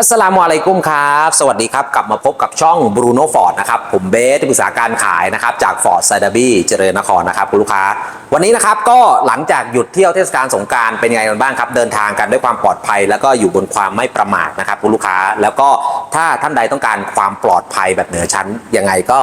อัสลามุอะลัยกุมครับ สวัสดีครับ กลับมาพบกับช่อง Bruno Ford นะครับ ผมเบสที่ปรึกษาการขายนะครับ จาก Ford s a d a b y เจริญนครนะครับ คุณลูกค้า วันนี้นะครับ ก็หลังจากหยุดเที่ยวเทศกาลสงการเป็นยังไงกันบ้างครับ เดินทางกันด้วยความปลอดภัย แล้วก็อยู่บนความไม่ประมาทนะครับ คุณลูกค้า แล้วก็ถ้าท่านใดต้องการความปลอดภัยแบบเหนือชั้น ยังไงก็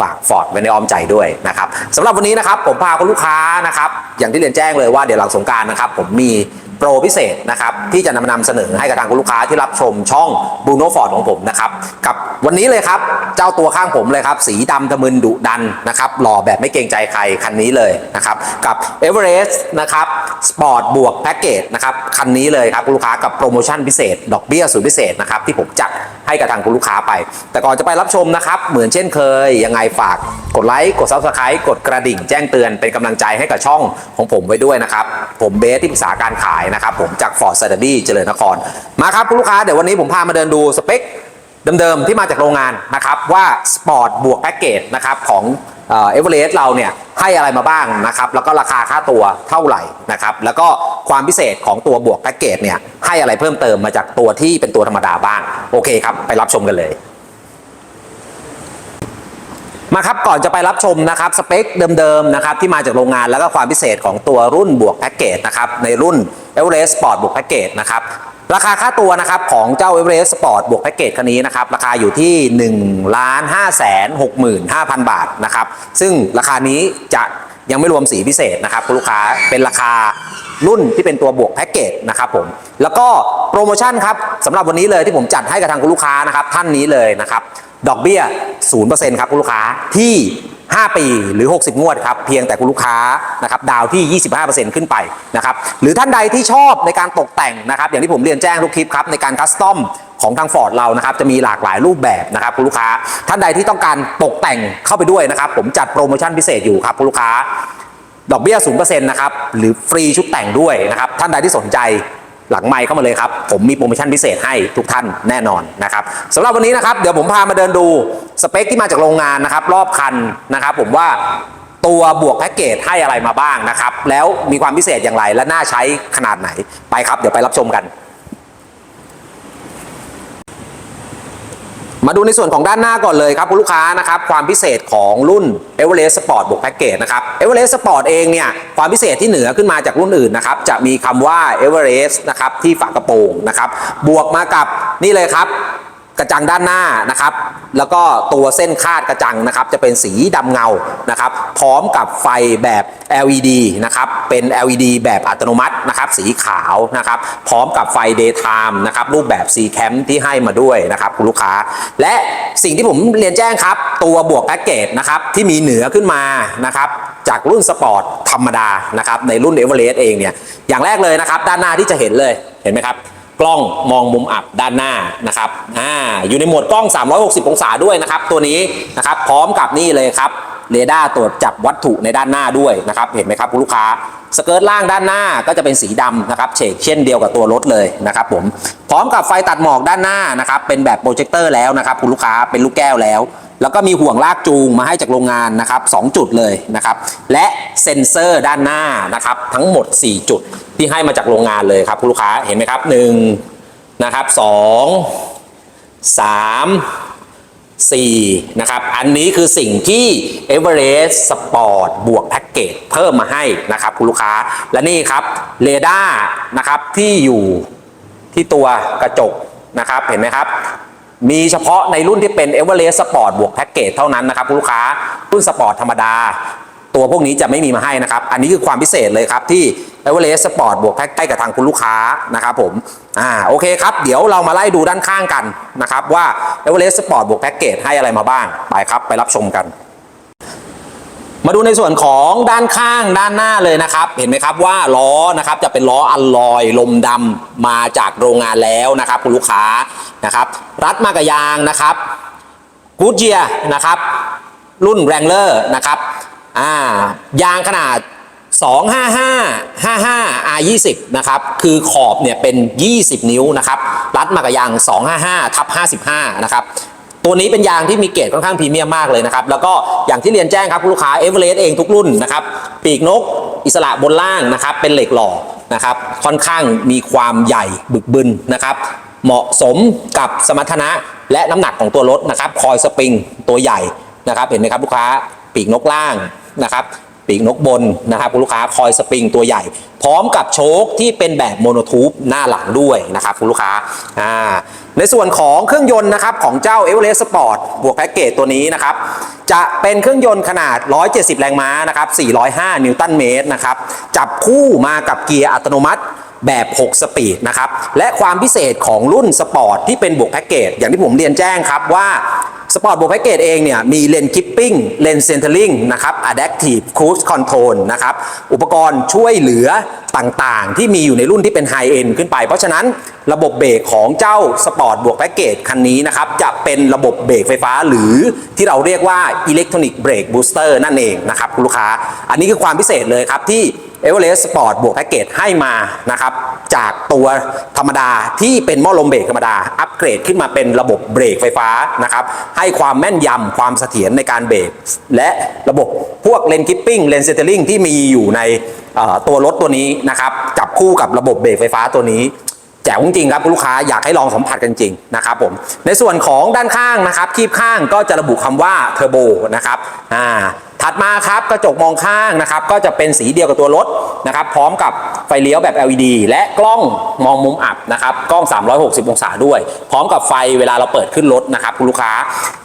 ฝากฟอร์ดไว้ในอ้อมใจด้วยนะครับสำหรับวันนี้นะครับผมพาคุณลูกค้านะครับอย่างที่เรียนแจ้งเลยว่าเดี๋ยวหลังสงการนะครับผมมี โปรพิเศษนะครับที่จะนำมานำเสนอให้กับทางคุณลูกค้าที่รับชมช่อง Bruno Ford ของผมนะครับกับวันนี้เลยครับเจ้าตัวข้างผมเลยครับ สีดำทะมึนดุดันนะครับหล่อแบบไม่เกรงใจใครคันนี้เลยนะครับกับ Everest นะครับสปอร์ตบวกแพ็กเกจนะครับคันนี้เลยครับคุณลูกค้ากับโปรโมชั่นพิเศษ ดอกเบี้ยสูตรพิเศษนะครับที่ผมจัดให้กับทางคุณลูกค้าไป แต่ก่อนจะไปรับชมนะครับ เหมือนเช่นเคย ยังไงฝากกดไลค์กด Subscribe กดกระดิ่งแจ้งเตือนเป็นกำลังใจให้กับช่องของผมไว้ด้วยนะครับผมเบสที่ปรึกษาการขายนะครับผมจาก Ford s a d a b y เจริญนคร มาครับคุณลูกค้าเดี๋ยววันนี้ผมพามาเดินดูสเปคเดิมๆที่มาจากโรงงานนะครับว่าสปอร์ตบวกแพ็กเกจนะครับของเอเวอเรสต์เราเนี่ยให้อะไรมาบ้างนะครับแล้วก็ราคาค่าตัวเท่าไหร่นะครับแล้วก็ความพิเศษของตัวบวกแพ็กเกจเนี่ยให้อะไรเพิ่มเติมมาจากตัวที่เป็นตัวธรรมดาบ้างโอเคครับไปรับชมกันเลย มาครับก่อนจะไปรับชมนะครับสเปคเดิมๆนะครับที่มาจากโรงงานแล้วก็ความพิเศษของตัวรุ่นบวกแพ็กเกจนะครับในรุ่น e v e r e s t Sport บวกแพ็กเกจนะครับราคาค่าตัวนะครับของเจ้า e v e r e s t Sport บวกแพ็กเกจคันนี้นะครับราคาอยู่ที่1ล้าน5แสน65,000 บาทนะครับซึ่งราคานี้จะยังไม่รวมสีพิเศษนะครับคุณลูกค้าเป็นราคารุ่นที่เป็นตัวบวกแพ็กเกจนะครับผมแล้วก็โปรโมชั่นครับสำหรับวันนี้เลยที่ผมจัดให้กับทางคุณลูกค้านะครับท่านนี้เลยนะครับ ดอกเบี้ย 0%ครับคุณลูกค้าที่ 5 ปีหรือ 60 งวดครับ เพียงแต่คุณลูกค้านะครับดาวที่ 25%ขึ้นไปนะครับหรือท่านใดที่ชอบในการตกแต่งนะครับ อย่างที่ผมเรียนแจ้งทุกคลิปครับ ในการคัสตอมของทางฟอร์ดเรานะครับจะมีหลากหลายรูปแบบนะครับคุณลูกค้า ท่านใดที่ต้องการตกแต่งเข้าไปด้วยนะครับ ผมจัดโปรโมชั่นพิเศษอยู่ครับคุณลูกค้า ดอกเบี้ย 0%นะครับหรือฟรีชุดแต่งด้วยนะครับท่านใดที่สนใจ หลังไมค์เข้ามาเลยครับ ผมมีโปรโมชั่นพิเศษให้ทุกท่านแน่นอนนะครับสำหรับวันนี้นะครับเดี๋ยวผมพามาเดินดูสเปคที่มาจากโรงงานนะครับ รอบคันนะครับผมว่าตัวบวกแพ็กเกจให้อะไรมาบ้างนะครับ แล้วมีความพิเศษอย่างไรและน่าใช้ขนาดไหนไปครับ เดี๋ยวไปรับชมกัน มาดูในส่วนของด้านหน้าก่อนเลยครับคุณลูกค้านะครับความพิเศษของรุ่น e v e r e s t Sport บวกแพ็กเกจนะครับ e v e r e s t Sport เองเนี่ยความพิเศษที่เหนือขึ้นมาจากรุ่นอื่นนะครับจะมีคำว่า e v e r e s t นะครับที่ฝากระโปรงนะครับบวกมากับนี่เลยครับ ระจังด้านหน้านะครับ แล้วก็ตัวเส้นคาดกระจังนะครับ จะเป็นสีดำเงานะครับ พร้อมกับไฟแบบ LED นะครับ เป็น LED แบบอัตโนมัตินะครับ สีขาวนะครับ พร้อมกับไฟ daytime นะครับ รูปแบบ C cam ที่ให้มาด้วยนะครับคุณลูกค้า และสิ่งที่ผมเรียนแจ้งครับ ตัวบวกแพ็กเกจนะครับ ที่มีเหนือขึ้นมานะครับจากรุ่นสปอร์ตธรรมดานะครับในรุ่น e v e r e s t เองเนี่ยอย่างแรกเลยนะครับ ด้านหน้าที่จะเห็นเลยเห็นไหมครับ กล้องมองมุมอับด้านหน้านะครับอ่าอยู่ในโหมดกล้อง 360 องศาด้วยนะครับ ตัวนี้นะครับพร้อมกับนี่เลยครับเรดาร์ตรวจจับวัตถุในด้านหน้าด้วยนะครับ เห็นไหมครับคุณลูกค้าสเกิร์ตล่างด้านหน้าก็จะเป็นสีดำนะครับเฉกเช่นเดียวกับตัวรถเลยนะครับผมพร้อมกับไฟตัดหมอกด้านหน้านะครับเป็นแบบโปรเจคเตอร์แล้วนะครับคุณลูกค้าเป็นลูกแก้วแล้ว แล้วก็มีห่วงลากจูงมาให้จากโรงงานนะครับ2จุดเลยนะครับ และเซ็นเซอร์ด้านหน้านะครับ ทั้งหมด 4 จุดที่ให้มาจากโรงงานเลยครับคุณลูกค้าเห็นไหมครับ1นะครับ2 3 4นะครับ อันนี้คือสิ่งที่ Everest Sport บวกแพ็กเกจเพิ่มมาให้นะครับคุณลูกค้า และนี่ครับเรดาร์นะครับที่อยู่ที่ตัวกระจกนะครับ เห็นไหมครับ มีเฉพาะในรุ่นที่เป็น Everest Sport บวกแพ็กเกจเท่านั้นนะครับคุณลูกค้ารุ่นสปอร์ตธรรมดา ตัวพวกนี้จะไม่มีมาให้นะครับ อันนี้คือความพิเศษเลยครับที่ Everest Sport บวกแพ็กใกล้กับทางคุณลูกค้านะครับผมอ่าโอเคครับ เดี๋ยวเรามาไล่ดูด้านข้างกันนะครับว่า Everest Sport บวกแพ็กเกจให้อะไรมาบ้างไปครับไปรับชมกัน มาดูในส่วนของด้านข้างด้านหน้าเลยนะครับ เห็นไหมครับว่าล้อนะครับจะเป็นล้ออัลลอยลมดำมาจากโรงงานแล้วนะครับคุณลูกค้านะครับ รัดมากับยางนะครับกูเจียนะครับ รุ่นแรงเลอร์นะครับอ่ายางขนาด 255 55 R20 นะครับ คือขอบเนี่ยเป็น 20 นิ้วนะครับ รัดมากับยาง 255ทับ55 นะครับ ตัวนี้เป็นยางที่มีเกรดค่อนข้างพรีเมียมมากเลยนะครับ แล้วก็อย่างที่เรียนแจ้งครับลูกค้าเอเวอเรสต์เองทุกรุ่นนะครับปีกนกอิสระบนล่างนะครับเป็นเหล็กหล่อนะครับค่อนข้างมีความใหญ่บึกบึนนะครับเหมาะสมกับสมรรถนะและน้ำหนักของตัวรถนะครับคอยสปริงตัวใหญ่นะครับเห็นไหมครับลูกค้าปีกนกล่างนะครับปีกนกบนนะครับคุณลูกค้าคอยสปริงตัวใหญ่ พร้อมกับโชคที่เป็นแบบโมโนทูปหน้าหลังด้วยนะครับคุณลูกค้าอ่า ในส่วนของเครื่องยนต์นะครับของเจ้า e v e r e s t Sport บวกแพ็กเกจตัวนี้นะครับ จะเป็นเครื่องยนต์ขนาด 170 แรงม้านะครับ 405 นิวตันเมตรนะครับ จับคู่มากับเกียร์อัตโนมัติแบบ 6 สปีดนะครับ และความพิเศษของรุ่นสปอร์ตที่เป็นบวกแพ็กเกจอย่างที่ผมเรียนแจ้งครับว่า สปอร์ตบวกแพ็กเกจเองเนี่ยมีเลนคิปปิ้งเลนเซนเทอร์ลิงนะครับ Adaptive Cruise Control นะครับอุปกรณ์ช่วยเหลือต่างๆ ที่มีอยู่ในรุ่นที่เป็นไฮเอ็นขึ้นไป เพราะฉะนั้นระบบเบรกของเจ้าสปอร์ตบวกแพ็กเกจคันนี้นะครับจะเป็นระบบเบรกไฟฟ้าหรือที่เราเรียกว่า Electronic Brake Booster นั่นเองนะครับคุณลูกค้า อันนี้คือความพิเศษเลยครับที่ เอเวอเรสต์สปอร์ตบวกแพ็กเกจให้มานะครับจากตัวธรรมดาที่เป็นหม้อลมเบรกธรรมดา อัปเกรดขึ้นมาเป็นระบบเบรกไฟฟ้านะครับให้ความแม่นยำความเสถียรในการเบรกและระบบพวกเลนคิปปิ้งเลนเซตเตอร์ลิงที่มีอยู่ในตัวรถตัวนี้นะครับจับคู่กับระบบเบรกไฟฟ้าตัวนี้แจ๋วจริงครับลูกค้าอยากให้ลองสัมผัสกันจริงนะครับผมในส่วนของด้านข้างนะครับคีบข้างก็จะระบุคำว่าเทอร์โบนะครับอ่า ถัดมาครับกระจกมองข้างนะครับก็จะเป็นสีเดียวกับตัวรถนะครับพร้อมกับไฟเลี้ยวแบบ LED และกล้องมองมุมอับนะครับกล้อง 360 องศาด้วย พร้อมกับไฟเวลาเราเปิดขึ้นรถนะครับคุณลูกค้า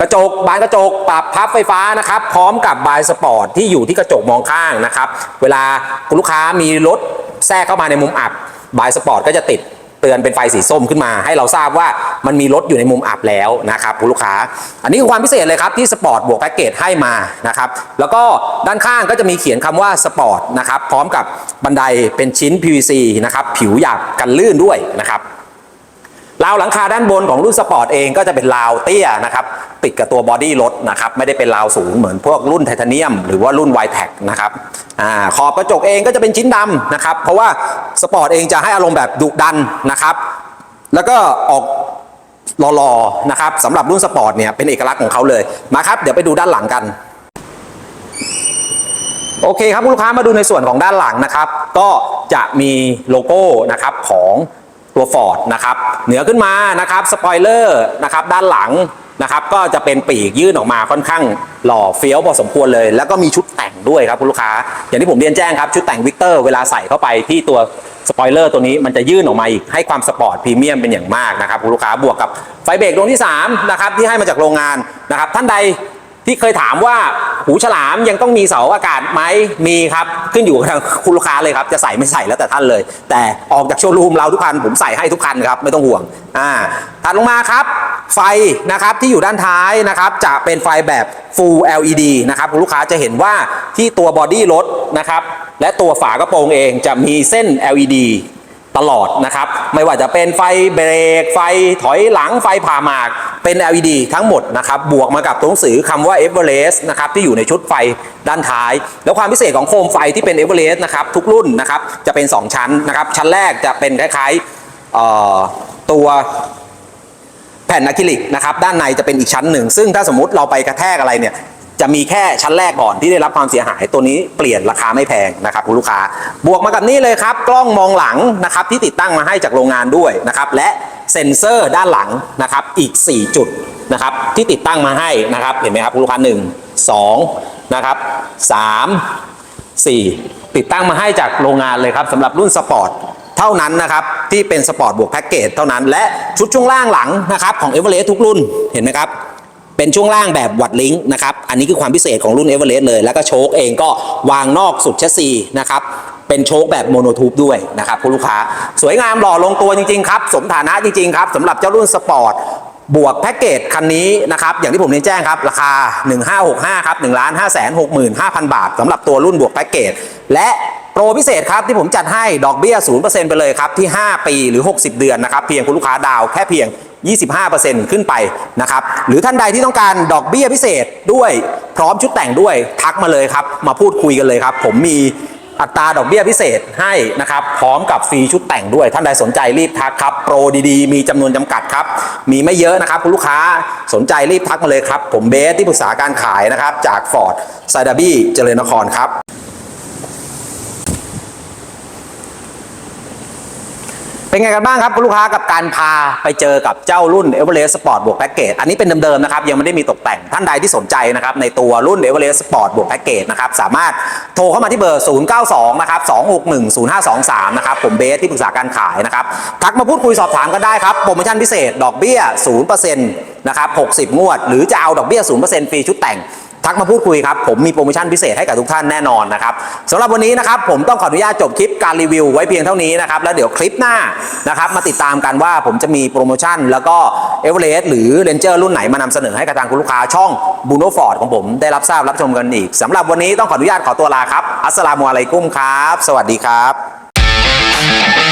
กระจกบานกระจกปรับพับไฟฟ้านะครับพร้อมกับบายสปอร์ตที่อยู่ที่กระจกมองข้างนะครับเวลาคุณลูกค้ามีรถแทรกเข้ามาในมุมอับบายสปอร์ตก็จะติด เตือนเป็นไฟสีส้มขึ้นมา ให้เราทราบว่ามันมีรถอยู่ในมุมอับแล้วนะครับคุณลูกค้า อันนี้คือความพิเศษเลยครับที่สปอร์ตบวกแพ็กเกจให้มานะครับแล้วก็ด้านข้างก็จะมีเขียนคำว่าสปอร์ตนะครับพร้อมกับบันไดเป็นชิ้น PVC นะครับผิวหยาบกันลื่นด้วยนะครับ ราวหลังคาด้านบนของรุ่นสปอร์ตเองก็จะเป็นราวเตี้ยนะครับติดกับตัวบอดี้รถนะครับไม่ได้เป็นราวสูงเหมือนพวกรุ่นไทเทเนียม หรือว่ารุ่น y t e c นะครับอาขอบกระจกเองก็จะเป็นชิ้นดำนะครับเพราะว่าสปอร์ตเองจะให้อารมณ์แบบดุดันนะครับแล้วก็ออกหล่อๆนะครับสำหรับรุ่นสปอร์ตเนี่ยเป็นเอกลักษณ์ของเขาเลยมาครับเดี๋ยวไปดูด้านหลังกันโอเคครับคุณลูกค้ามาดูในส่วนของด้านหลังนะครับ ก็จะมีโลโก้นะครับของ ตัว Ford นะครับเหนือขึ้นมานะครับสปอยเลอร์นะครับด้านหลังนะครับก็จะเป็นปีกยื่นออกมาค่อนข้างหล่อเฟี้ยวพอสมควรเลย แล้วก็มีชุดแต่งด้วยครับคุณลูกค้า อย่างที่ผมเรียนแจ้งครับ ชุดแต่งวิกเตอร์เวลาใส่เข้าไปที่ตัวสปอยเลอร์ตัวนี้มันจะยื่นออกมาอีกให้ความสปอร์ตพรีเมียมเป็นอย่างมากนะครับคุณลูกค้าบวกกับไฟเบรกดวงที่3นะครับที่ให้มาจากโรงงานนะครับท่านใด ที่เคยถามว่าหูฉลามยังต้องมีเสาอากาศไหมมีครับ ขึ้นอยู่กับทางคุณลูกค้าเลยครับ จะใส่ไม่ใส่แล้วแต่ท่านเลย แต่ออกจากโชว์รูมเราทุกคันผมใส่ให้ทุกคันครับ ไม่ต้องห่วงอ่าถัดลงมาครับ ไฟนะครับที่อยู่ด้านท้ายนะครับ จะเป็นไฟแบบ Full LED นะครับคุณลูกค้าจะเห็นว่าที่ตัวบอดี้รถนะครับและตัวฝากระโปรงเองจะมีเส้น LED ตลอดนะครับ ไม่ว่าจะเป็นไฟเบรก ไฟถอยหลังไฟผ่าหมากเป็น LED ทั้งหมดนะครับ บวกมากับตัวหนังสือคำว่า Everest นะครับที่อยู่ในชุดไฟด้านท้าย แล้วความพิเศษของโคมไฟที่เป็น Everest นะครับทุกรุ่นนะครับจะเป็น 2 ชั้นนะครับชั้นแรกจะเป็นคล้ายๆตัวแผ่นอะคริลิกนะครับด้านในจะเป็นอีกชั้นหนึ่ง ซึ่งถ้าสมมติเราไปกระแทกอะไรเนี่ย จะมีแค่ชั้นแรกก่อนที่ได้รับความเสียหายตัวนี้เปลี่ยนราคาไม่แพงนะครับคุณลูกค้า บวกมากับนี่เลยครับ กล้องมองหลังนะครับที่ติดตั้งมาให้จากโรงงานด้วยนะครับและเซ็นเซอร์ด้านหลังนะครับอีก 4 จุดนะครับที่ติดตั้งมาให้นะครับเห็นไหมครับคุณลูกค้า 1 2นะครับ3 4 ติดตั้งมาให้จากโรงงานเลยครับสำหรับรุ่นสปอร์ตเท่านั้นนะครับที่เป็นสปอร์ตบวกแพ็กเกจเท่านั้นและชุดช่วงล่างหลังนะครับของ e v e r e s t ทุกรุ่นเห็นไหมครับ เป็นช่วงล่างแบบวัดลิงก์นะครับ อันนี้คือความพิเศษของรุ่น e v e r e s t เลย แล้วก็โชคเองก็วางนอกสุดแชสซีนะครับ เป็นโชคแบบโมโนทูบด้วยนะครับคุณลูกค้า สวยงามหล่อลงตัวจริงๆครับ สมฐานะจริงๆครับสำหรับเจ้ารุ่นสปอร์ตบวกแพ็กเกจคันนี้นะครับ อย่างที่ผมเรียนแจ้งครับ ราคา 1565ครับ1 5 6 5 0 0 0 บาทสำหรับตัวรุ่นบวกแพ็กเกจและโปรพิเศษครับที่ผมจัดให้ดอกเบี้ย 0%ไปเลยครับที่ 5 ปีหรือ 60 เดือนนะครับ เพียงคุณลูกค้าดาวแค่เพียง 25%ขึ้นไปนะครับหรือท่านใดที่ต้องการดอกเบี้ยพิเศษด้วยพร้อมชุดแต่งด้วยทักมาเลยครับ มาพูดคุยกันเลยครับ ผมมีอัตราดอกเบี้ยพิเศษให้นะครับ พร้อมกับฟรีชุดแต่งด้วย ท่านใดสนใจรีบทักครับ โปรดีๆ มีจำนวนจำกัดครับ มีไม่เยอะนะครับคุณลูกค้าสนใจรีบทักมาเลยครับ ผมเบสที่ปรึกษาการขายนะครับ จากฟอร์ดไซดาบี้เจริญนครครับ ไป เป็นไงกันบ้างครับคุณลูกค้ากับการพาไปเจอกับเจ้ารุ่น e v e r e s t Sport บวกแพ็กเกจอันนี้เป็นเดิมๆนะครับยังไม่ได้มีตกแต่งท่านใดที่สนใจนะครับในตัวรุ่น e v e r e s t Sport บวกแพ็กเกจนะครับสามารถโทรเข้ามาที่เบอร์ 092 นะครับ 261 0523 นะครับผมเบสที่ปรึกษาการขายนะครับทักมาพูดคุยสอบถามกันได้ครับโปรโมชั่นพิเศษดอกเบี้ย0%นะครับ60 งวด หรือจะเอาดอกเบี้ย0%ฟรีชุดแต่ง ทักมาพูดคุยครับผมมีโปรโมชั่นพิเศษให้กับทุกท่านแน่นอนนะครับสำหรับวันนี้นะครับผมต้องขออนุญาตจบคลิปการรีวิวไว้เพียงเท่านี้นะครับแล้วเดี๋ยวคลิปหน้านะครับมาติดตามกันว่าผมจะมีโปรโมชั่น แล้วก็เอเวอเรสต์หรือเรนเจอร์รุ่นไหนมานำเสนอให้กับทางคุณลูกค้าช่องบูโนฟอร์ดของผมได้รับทราบรับชมกันอีกสำหรับวันนี้ต้องขออนุญาตขอตัวลาครับอัสสลามุอะลัยกุมครับ สวัสดีครับ